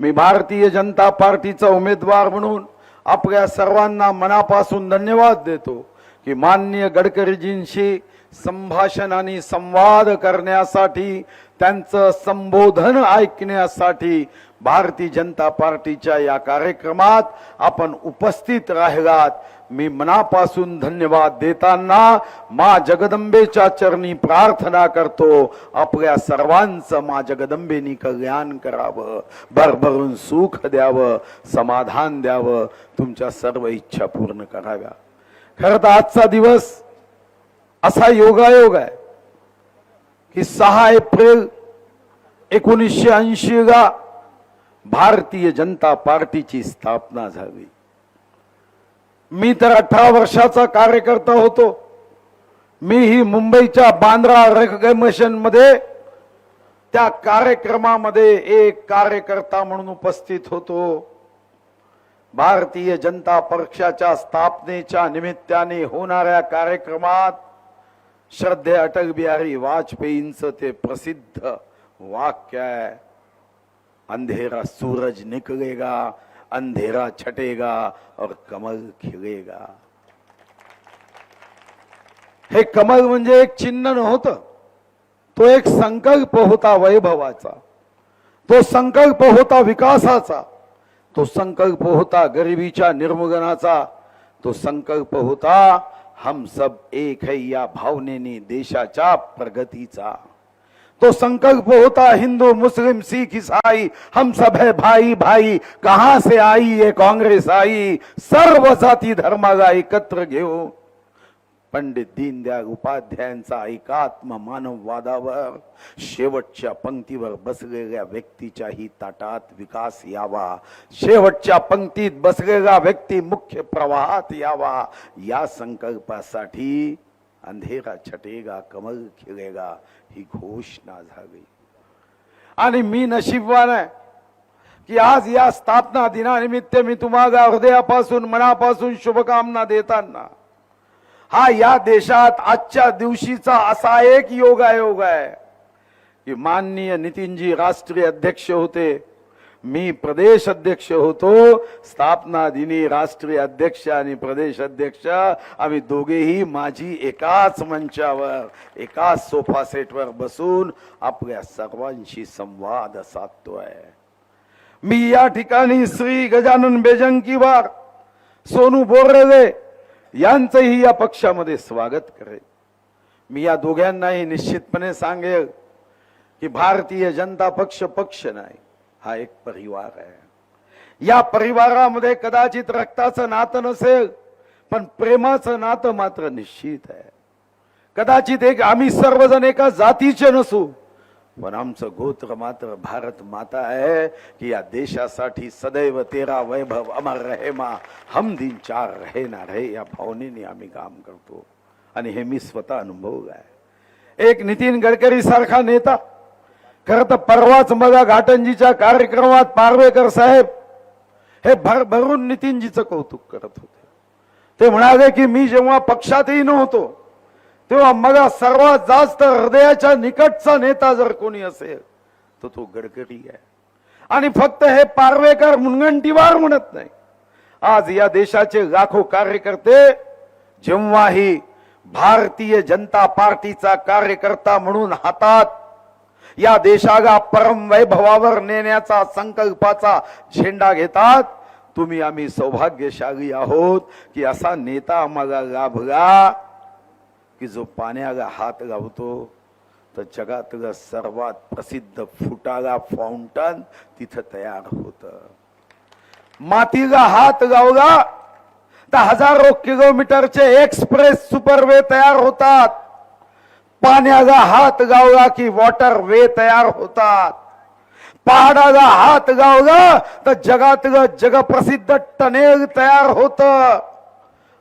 मी भारतीय जनता पार्टीचा उमेदवार म्हणून आपल्या सर्वांना मनापासून धन्यवाद देतो की माननीय गडकरीजींशी संभाषण आणि संवाद करण्यासाठी त्यांचं संबोधन ऐकण्यासाठी भारतीय जनता पार्टीच्या या कार्यक्रमात आपण उपस्थित राहिलात. मी मनापासून धन्यवाद देताना मा जगदंबेच्या चरणी प्रार्थना करतो. आपल्या सर्वांचं मा जगदंबेनी कल्याण करावं. भरभरून सुख द्यावं समाधान द्यावं तुमच्या सर्व इच्छा पूर्ण कराव्या. खरं तर आजचा दिवस असा योगायोग आहे की सहा एप्रिल एकोणीसशे ऐंशी ला भारतीय जनता पार्टीची स्थापना झाली. मी तर अठरा वर्षाचा कार्यकर्ता होतो. मी ही मुंबईच्या बांद्रा रेकग्नेशनमध्ये त्या कार्यक्रमामध्ये एक कार्यकर्ता म्हणून उपस्थित होतो. भारतीय जनता पक्षाच्या स्थापनेच्या निमित्ताने होणाऱ्या कार्यक्रमात श्रद्धे अटल बिहारी वाजपेयींचं ते प्रसिद्ध वाक्य आहे. अंधेरा सूरज निकलेगा अंधेरा छटेगा और कमल खिलेगा। हे कमल म्हणजे एक चिन्ह नव्हतं. तो एक संकल्प होता वैभवाचा. तो संकल्प होता विकासाचा. तो संकल्प होता गरिबीच्या निर्मूलनाचा. तो संकल्प होता हम सब एक है या भावनेने देशाच्या प्रगतीचा. तो संकल्प होता हिंदू मुस्लिम सिख ईसाई हम सब है भाई भाई कहां से आई ये काँग्रेस आई? सर्व जाती धर्माला एकत्र घेऊ। पंडित दीनदयाळ उपाध्यायांचा एकात्म मानववादावर शेवटच्या पंक्तीवर बसलेल्या व्यक्तीच्याही ताटात विकास यावा शेवटच्या पंक्तीत बसलेला व्यक्ती मुख्य प्रवाहात यावा या संकल्पासाठी अंधेरा छटेगा कमल खिलेगा ही घोषणा झाली. आणि मी नशीबवान आहे की आज या स्थापना दिनानिमित्त मी तुम्हाला हृदयापासून मनापासून शुभकामना देताना हा या देशात आजच्या दिवशीचा असा एक योगायोग आहे की माननीय नितीनजी राष्ट्रीय अध्यक्ष होते. मी प्रदेश अध्यक्ष होतो स्थापना दिनी राष्ट्रीय अध्यक्ष आणि प्रदेश अध्यक्ष. आम्ही दोघेही माझी एकाच मंचावर एकाच सोफा सेटवर बसून आपल्या सर्वांशी संवाद साधतोय. मी या ठिकाणी श्री गजानन बेजंकीवार सोनू बोरले यांचंही या पक्षामध्ये स्वागत करेल मी या दोघांनाही निश्चितपणे सांगेल की भारतीय जनता पक्ष पक्ष नाही. हा एक परिवार आहे. या परिवारामध्ये कदाचित रक्ताचं नातं नसेल पण प्रेमाचं नातं मात्र निश्चित आहे. कदाचित एक आम्ही सर्वजण एका जातीचे नसू पण आमचं गोत्र मात्र भारत माता आहे की या देशासाठी सदैव तेरा वैभव अमर रहेमा हम दिन चार रहे ना रहे या भावनेने आम्ही काम करतो. आणि हे मी स्वतः अनुभव आहे. एक नितीन गडकरी सारखा नेता खर तर परवाच मला घाटंजीच्या कार्यक्रमात पारवेकर साहेब हे भर भरून नितीनजीचं कौतुक करत होते. ते म्हणाले की मी जेव्हा पक्षातही नव्हतो तेव्हा मला सर्वात जास्त हृदयाच्या निकटचा नेता जर कोणी असेल तर तो गडकरी आहे. आणि फक्त हे पारवेकर मुनगंटीवार म्हणत नाही. आज या देशाचे लाखो कार्यकर्ते जेव्हाही भारतीय जनता पार्टीचा कार्यकर्ता म्हणून हातात या देशाला परम वैभवावर नेण्याचा संकल्पाचा झेंडा घेतात. तुम्ही आम्ही सौभाग्यशाली आहोत की असा नेता आम्हाला लाभला की जो पाण्याला हात लावतो तर जगातलं सर्वात प्रसिद्ध फुटाला फाउंटन तिथं तयार होत. मातीला हात लावला तर हजारो किलोमीटरचे एक्सप्रेस सुपरवे तयार होतात. पाण्याचा हात गावला की वॉटर वे तयार होतात. पहाडाचा हात गावला तर जगातलं जगप्रसिद्ध टनेल तयार होत.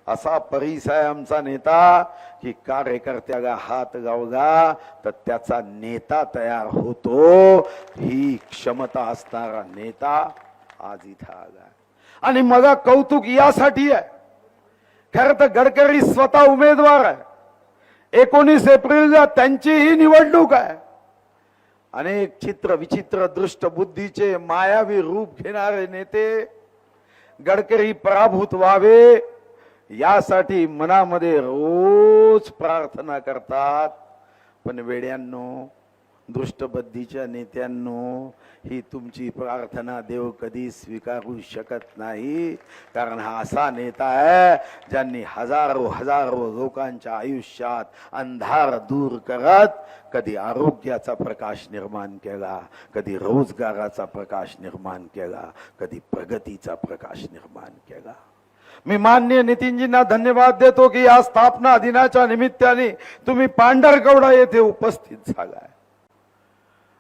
असा परीस आहे आमचा नेता की कार्यकर्त्याला हात गावला तर त्याचा नेता तयार होतो. ही क्षमता असणारा नेता आज इथं आला. आणि मला कौतुक यासाठी आहे. खरं तर गडकरी स्वतः उमेदवार आहे. एकोणीस एप्रिलला त्यांचीही निवडणूक आहे. अनेक चित्र विचित्र दृष्ट बुद्धीचे मायावी रूप घेणारे नेते गडकरी पराभूत व्हावे यासाठी मनामध्ये रोज प्रार्थना करतात. पण वेड्यांनो दृष्टबद्धीच्या नेत्यांनो ही तुमची प्रार्थना देव कधी स्वीकारू शकत नाही. कारण हा असा नेता आहे ज्यांनी हजारो हजारो लोकांच्या आयुष्यात अंधार दूर करत कधी आरोग्याचा प्रकाश निर्माण केला कधी रोजगाराचा प्रकाश निर्माण केला कधी प्रगतीचा प्रकाश निर्माण केला. मी मान्य नितीनजींना धन्यवाद देतो की या स्थापना दिनाच्या निमित्ताने तुम्ही पांढरकवडा येथे उपस्थित झालाय.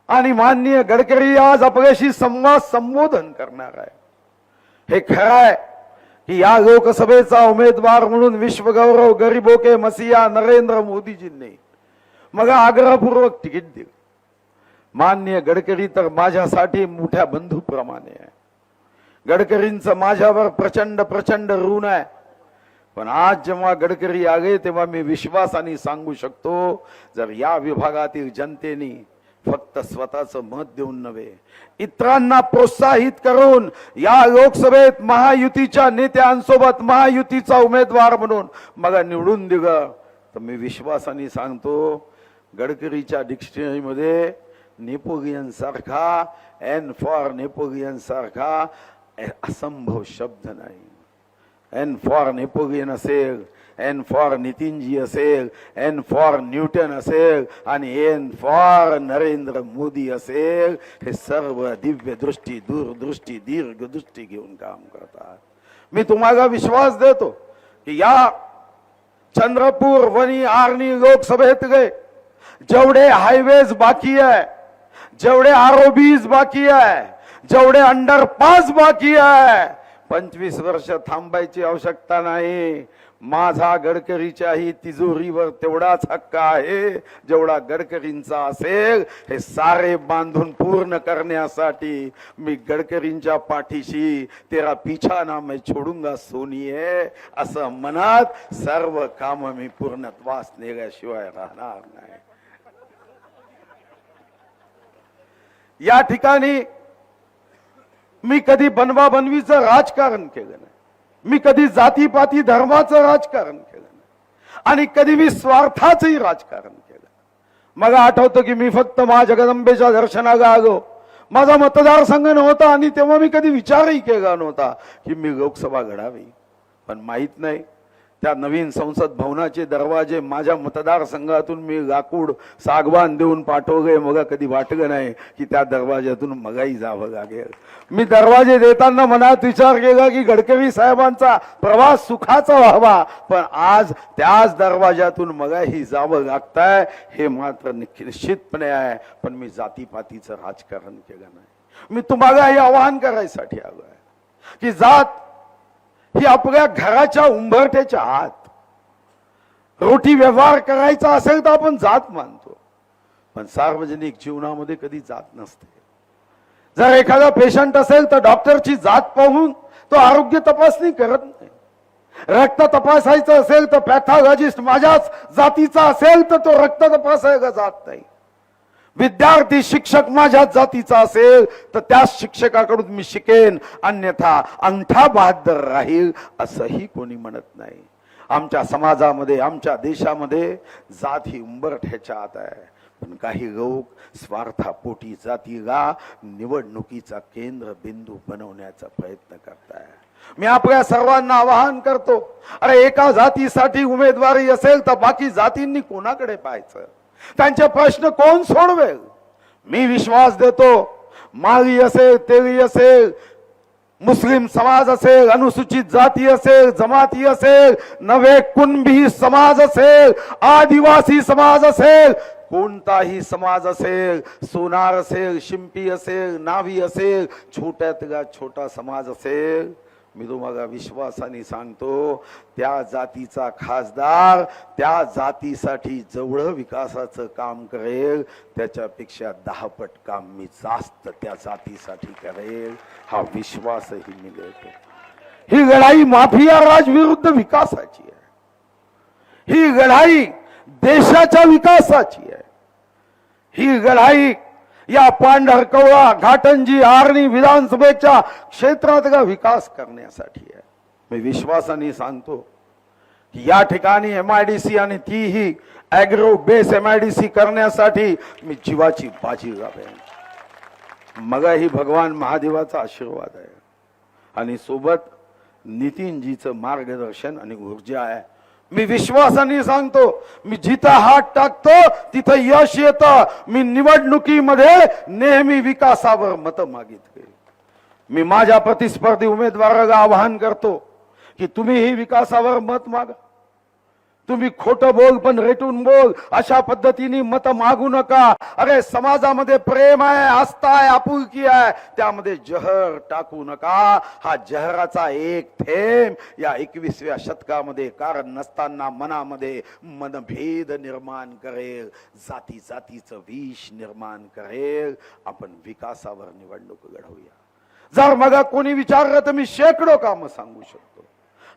आणि माननीय गडकरी आज आपल्याशी संवाद संबोधन करणार आहे. हे खरं आहे की या लोकसभेचा उमेदवार म्हणून विश्वगौरव गरीबोके मसिया नरेंद्र मोदीजींनी मग आग्रहपूर्वक तिकीट दिलं. मान्य गडकरी तर माझ्यासाठी मोठ्या बंधूप्रमाणे आहे. गडकरींचं माझ्यावर प्रचंड प्रचंड ऋण आहे. पण आज जेव्हा गडकरी आले तेव्हा मी विश्वासाने सांगू शकतो जर या विभागातील जनतेने फक्त स्वतःचं मत देऊन नव्हे इतरांना प्रोत्साहित करून या लोकसभेत महायुतीच्या नेत्यांसोबत महायुतीचा उमेदवार म्हणून मला निवडून दिग. तर मी विश्वासाने सांगतो गडकरीच्या डिक्शनरीमध्ये नेपोलियन सारखा एन फॉर नेपोलियन सारखा असंभव शब्द नाही. एन फॉर नेपोलियन असेल एन फॉर नितीनजी असेल एन फॉर न्यूटन असेल आणि एन फॉर नरेंद्र मोदी असेल हे सर्व दिव्य दृष्टी दूरदृष्टी दीर्घ दृष्टी घेऊन काम करतात. मी तुम्हाला विश्वास देतो की या चंद्रपूर वणी आर्णी लोकसभेत गे जेवढे हायवेज बाकी आहे जेवढे आरोबीज बाकी आहे जेवढे अंडरपास बाकी आहे पंचवीस वर्ष थांबायची आवश्यकता नाही. माझा गडकरीच्याही तिजोरीवर तेवढाच हक्क आहे. जेवढा गडकरींचा असेल हे सारे बांधून पूर्ण करण्यासाठी मी गडकरींच्या पाठीशी तेरा पिछा ना मैं छोडूंगा सोनीये. असं मनात सर्व काम मी पूर्णत्वास नेल्याशिवाय राहणार नाही. या ठिकाणी मी कधी बनवा बनवीचं राजकारण केलं नाही. मी कधी जातीपाती धर्माचं राजकारण केलं नाही. आणि कधी मी स्वार्थाचंही राजकारण केलं मला आठवतं की मी फक्त मा जगदंबेच्या दर्शनाला आलो. माझा मतदारसंघ नव्हता आणि तेव्हा मी कधी विचारही केला नव्हता की मी लोकसभा घडावी पण माहीत नाही त्या नवीन संसद भवनाचे दरवाजे माझ्या मतदारसंघातून मी लाकूड सागवान देऊन पाठवले. मग कधी वाटलं नाही की त्या दरवाज्यातून मगाही जावं लागेल. मी दरवाजे देताना मनात विचार केला की गडकरी साहेबांचा प्रवास सुखाचा व्हावा. पण आज त्याच दरवाज्यातून मगाही जावं लागतंय हे मात्र निश्चितपणे आहे. पण मी जातीपातीचं राजकारण केलं नाही. मी तुम्हाला हे आवाहन करायसाठी आलो आहे की जात ही आपल्या घराच्या उंबरठ्याच्या आत. रोटी व्यवहार करायचा असेल तर आपण जात मानतो. पण सार्वजनिक जीवनामध्ये कधी जात नसते. जर एखादा पेशंट असेल तर डॉक्टरची जात पाहून तो आरोग्य तपासणी करत नाही. रक्त तपासायचं असेल तर पॅथॉलॉजिस्ट माझ्याच जातीचा असेल तर तो रक्त तपासायला जात नाही. विद्यार्थी शिक्षक माझ्या जातीचा असेल तर त्या शिक्षकाकडून मी शिकेन. अन्यथा अंगठा बहादर राहील असंही कोणी म्हणत नाही. आमच्या समाजामध्ये आमच्या देशामध्ये जात ही उंबरठ्याच्या आत आहे. पण काही लोक स्वार्थापोटी जातीला निवडणुकीचा केंद्र बिंदू बनवण्याचा प्रयत्न करताय. मी आपल्या सर्वांना आवाहन करतो अरे एका जातीसाठी उमेदवारी असेल तर बाकी जातींनी कोणाकडे पाहायचं? त्यांचे प्रश्न कोण सोडवेल? मी विश्वास देतो माळी असेल तेली असेल मुस्लिम समाज असेल अनुसूचित जाती असेल जमाती असेल नवे कुणबी समाज असेल आदिवासी समाज असेल कोणताही समाज असेल सोनार असेल शिंपी असेल नावी असेल छोट्यातला छोटा समाज असेल. मी तुम्हाला विश्वासाने सांगतो त्या जातीचा खासदार त्या जातीसाठी जेवढं विकासाचं काम करेल त्याच्यापेक्षा दहापट काम मी जास्त त्या जातीसाठी करेल. हा विश्वासही मी ही लढाई माफिया राज विरुद्ध विकासाची आहे. ही लढाई देशाच्या विकासाची आहे. ही लढाई या पांढरकवळा घाटंजी आर्णी विधानसभेच्या क्षेत्रातला विकास करण्यासाठी आहे. मी विश्वासाने सांगतो की या ठिकाणी एम आय डी सी आणि तीही agro base M I D C करण्यासाठी मी जीवाची बाजी लावेन. मग ही भगवान महादेवाचा आशीर्वाद आहे. आणि सोबत नितीनजीचं मार्गदर्शन आणि ऊर्जा आहे. मी विश्वासाने सांगतो मी जिथं हात टाकतो तिथं यश येतं. मी निवडणुकीमध्ये नेहमी विकासावर मत मागितले मी माझ्या प्रतिस्पर्धी उमेदवाराला आवाहन करतो की तुम्ही ही विकासावर मत मागा. तुम्ही खोटं बोल पण रेटून बोल. अशा पद्धतीने मत मागू नका. अरे समाजामध्ये प्रेम आहे आस्था आहे आपुलकी आहे. त्यामध्ये जहर टाकू नका. हा जहराचा एक थेंब या एकवीसव्या शतकामध्ये कारण नसताना मनामध्ये मनभेद निर्माण करेल. जाती जातीचं विष निर्माण करेल. आपण विकासावर निवडणूक घडवूया. जर मग कोणी विचारलं तर मी शेकडो कामं सांगू शकतो.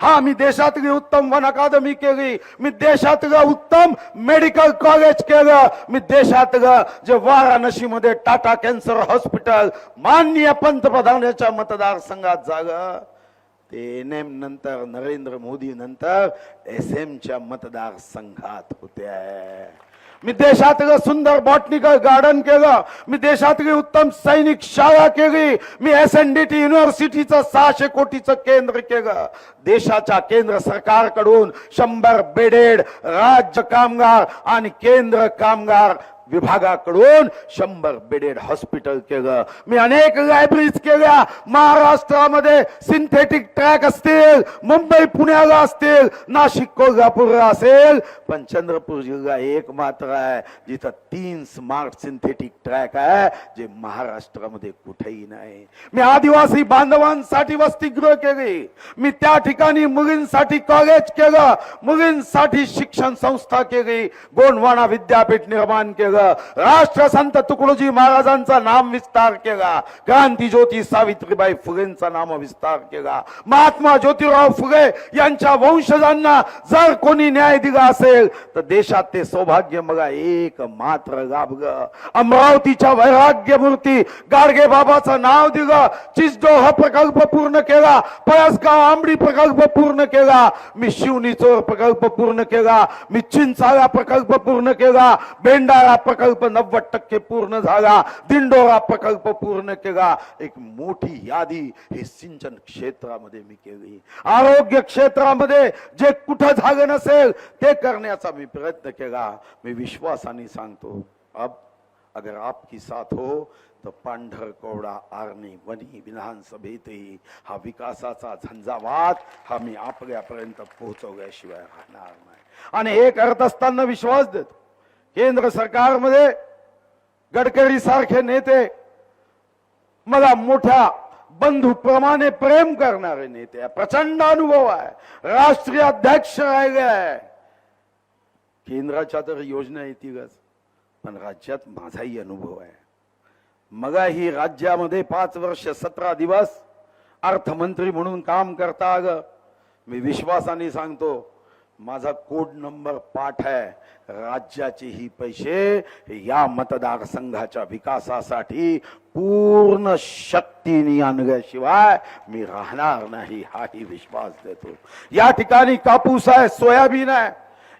हा मी देशातली उत्तम वन अकादमी केली. मी देशातलं उत्तम मेडिकल कॉलेज केलं. मी देशातलं जे वाराणसीमध्ये टाटा कॅन्सर हॉस्पिटल माननीय पंतप्रधानाच्या मतदारसंघात जागं ते एन एम नंतर नरेंद्र मोदी नंतर एस एमच्या मतदारसंघात होत्या. मी देशातलं सुंदर बॉटनिकल गार्डन केलं. मी देशातली उत्तम सैनिक शाळा केली. मी एस एन डी टी युनिव्हर्सिटीचं सहाशे कोटीचं केंद्र केलं. देशाच्या केंद्र सरकारकडून शंभर बेडेड राज्य कामगार आणि केंद्र कामगार विभागाकडून शंभर बेडेड हॉस्पिटल केलं. मी अनेक लायब्ररीज केल्या. महाराष्ट्रामध्ये सिंथेटिक ट्रॅक असतील मुंबई पुण्याला असतील नाशिक कोल्हापूरला असेल. पण चंद्रपूर जिल्हा एक मात्र आहे जिथं तीन स्मार्ट सिंथेटिक ट्रॅक आहे जे महाराष्ट्रामध्ये कुठेही नाही. मी आदिवासी बांधवांसाठी वसतिगृह केली. मी त्या ठिकाणी मुलींसाठी कॉलेज केलं. मुलींसाठी शिक्षण संस्था केली. गोंडवाना विद्यापीठ निर्माण केलं. राष्ट्रसंत तुकडोजी महाराजांचा नाम विस्तार केला. क्रांती ज्योती सावित्रीबाई फुलेंचा नाम विस्तार केला. महात्मा ज्योतिराव फुले यांच्या वंशजांना जर कोणी न्याय दिला असेल तर देशात ते सौभाग्य मला एक मात्र लाभग अमरावतीच्या वैराग्य मूर्ती गाडगे बाबाचं नाव दिलं. चिजडो हा प्रकल्प पूर्ण केला. पळसगाव आंबडी प्रकल्प पूर्ण केला. मी शिवनी चोर प्रकल्प पूर्ण केला. मी चिंचाळा प्रकल्प पूर्ण केला. बेंडाळा प्रकल्प नव्वद टक्के पूर्ण झाला. दिंडोरा प्रकल्प पूर्ण केला. एक मोठी यादी हे सिंचन क्षेत्रामध्ये मी केली. आरोग्य क्षेत्रामध्ये जे कुठं झालं नसेल ते करण्याचा मी प्रयत्न केला. मी विश्वासाने सांगतो अब अगर आपकी साथ हो तर पांढर कोवडा आर्णी वनी विधानसभेतही हा विकासाचा झंझावात हा मी आपल्यापर्यंत पोहोचवल्याशिवाय राहणार नाही. आणि हे करत असताना विश्वास देतो. केंद्र सरकारमध्ये गडकरी सारखे नेते मला मोठ्या बंधूप्रमाणे प्रेम करणारे नेते प्रचंड अनुभव आहे. राष्ट्रीय अध्यक्ष राहिले आहे. केंद्राच्या तर योजना येतीलच पण राज्यात माझाही अनुभव आहे. मगा ही राज्यामध्ये पाच वर्ष सतरा दिवस अर्थमंत्री म्हणून काम करता अगं मी विश्वासाने सांगतो माझा कोड नंबर पाठ आहे. राज्याचे ही पैसे या मतदारसंघाच्या विकासासाठी पूर्ण शक्तीने आणल्याशिवाय मी राहणार नाही हाही विश्वास देतो. या ठिकाणी कापूस आहे सोयाबीन आहे.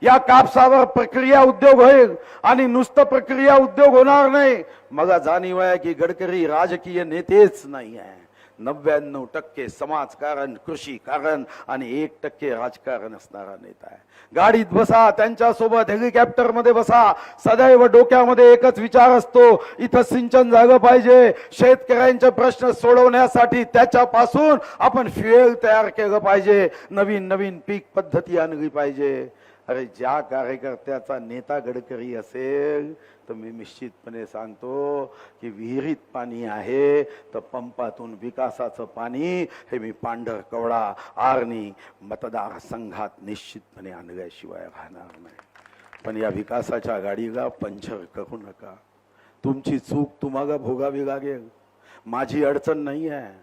या कापसावर प्रक्रिया उद्योग होईल आणि नुसतं प्रक्रिया उद्योग होणार नाही. मला जाणीव आहे की गडकरी राजकीय नेतेच नाही आहे. नव्याण्णव टक्के समाजकारण कृषी कारण आणि एक टक्के राजकारण असणारा नेता आहे. गाडीत बसा त्यांच्यासोबत हेलिकॉप्टरमध्ये बसा. सदैव डोक्यामध्ये एकच विचार असतो इथं सिंचन झालं पाहिजे. शेतकऱ्यांचे प्रश्न सोडवण्यासाठी त्याच्यापासून आपण फ्युएल तयार केलं पाहिजे. नवीन नवीन पीक पद्धती आणली पाहिजे. अरे ज्या कार्यकर्त्याचा नेता गडकरी असेल तर मी निश्चितपणे सांगतो की विहिरीत पाणी आहे तर पंपातून विकासाचं पाणी हे मी पांढर कवडा आर्णी मतदारसंघात निश्चितपणे आणल्याशिवाय राहणार नाही. पण या विकासाच्या गाडीला पंचर करू नका. तुमची चूक तुम्हाला भोगावी लागेल. माझी अडचण नाही आहे.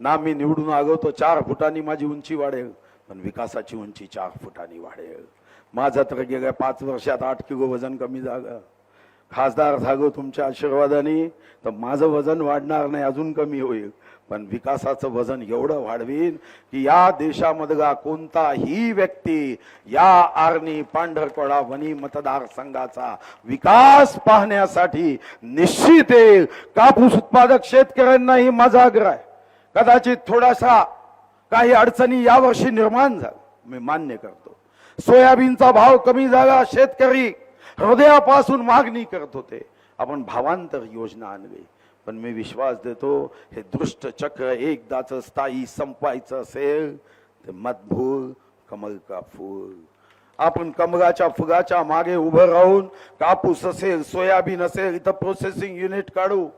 ना मी निवडून आलो तो चार फुटांनी माझी उंची वाढेल पण विकासाची उंची चार फुटांनी वाढेल. माझं तर गेल्या पाच वर्षात आठ किलो वजन कमी झालं. खासदार झागो तुमच्या आशीर्वादाने तर माझं वजन वाढणार नाही अजून कमी होईल. पण विकासाचं वजन एवढं वाढवीन की या देशामधला कोणताही व्यक्ती या आर्णी पांढरकडा वनी मतदारसंघाचा विकास पाहण्यासाठी निश्चित येईल. कापूस उत्पादक शेतकऱ्यांनाही माझा आग्रह आहे. कदाचित थोडासा काही अडचणी यावर्षी निर्माण झाल्या. मी मान्य करतो. सोयाबीनचा भाव कमी झाला शेतकरी हृदयापासून मागणी करत होते. आपण भावांतर योजना आणली. पण मी विश्वास देतो हे दृष्ट चक्र एकदाच स्थायी संपवायचं असेल ते मतभूर कमल का फूल. आपण कमळाच्या फुगाच्या मागे उभं राहून कापूस असेल सोयाबीन असेल इथं प्रोसेसिंग युनिट काढू.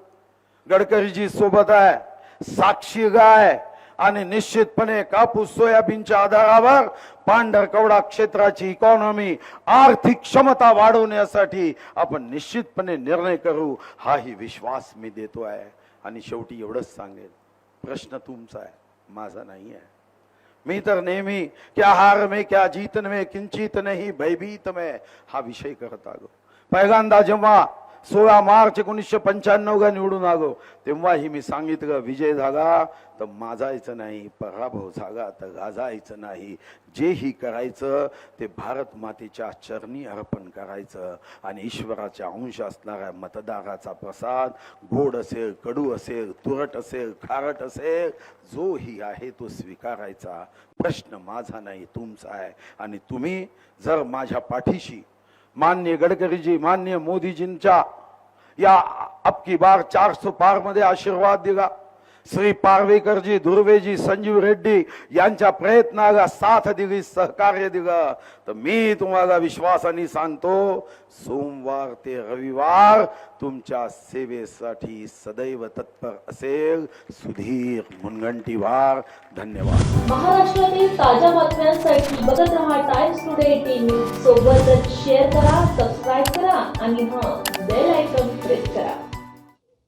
गडकरीजी सोबत आहे साक्षी गाय. आणि निश्चितपणे कापूस सोयाबीनच्या आधारावर पांढरकवडा क्षेत्राची इकॉनॉमी आर्थिक क्षमता वाढवण्यासाठी आपण निश्चितपणे निर्णय करू हाही विश्वास मी देतो आहे आणि शेवटी एवढंच सांगेल प्रश्न तुमचा आहे माझा नाही आहे. मी तर नेहमी क्या हार में क्या जीतन में किंचित नाही भयभीत में हा विषय करत आलो. पहिल्यांदा जेव्हा सोळा मार्च एकोणीसशे पंच्याण्णवला निवडून आलो. तेव्हाही मी सांगितलं विजय झाला तर माजायचं नाही पराभव झाला तर गाजायचं नाही. जेही करायचं ते भारत मातेच्या चरणी अर्पण करायचं आणि ईश्वराच्या अंश असणाऱ्या मतदाराचा प्रसाद गोड असेल कडू असेल तुरट असेल खारट असेल जोही आहे तो स्वीकारायचा. प्रश्न माझा नाही तुमचा आहे. आणि तुम्ही जर माझ्या पाठीशी मान्य गडकरीजी मान्य मोदीजींच्या या अबकी बार चारशे पारमध्ये आशीर्वाद दिला. श्री पारवेकरजी धुर्वेजी संजीव रेड्डी यांच्या प्रयत्नाला साथ दिली सहकार्य दिलं. तर मी तुम्हाला विश्वासाने सांगतो सोमवार ते रविवार तुमच्या सेवेसाठी सदैव तत्पर असेल. सुधीर मुनगंटीवार धन्यवाद. महाराष्ट्रातील ताज्या बातम्यांसाठी बघत रहा टाइम्स टुडे टीव्ही सोबतच शेअर करा सबस्क्राईब करा आणि हा बेल आयकॉन प्रेस करा.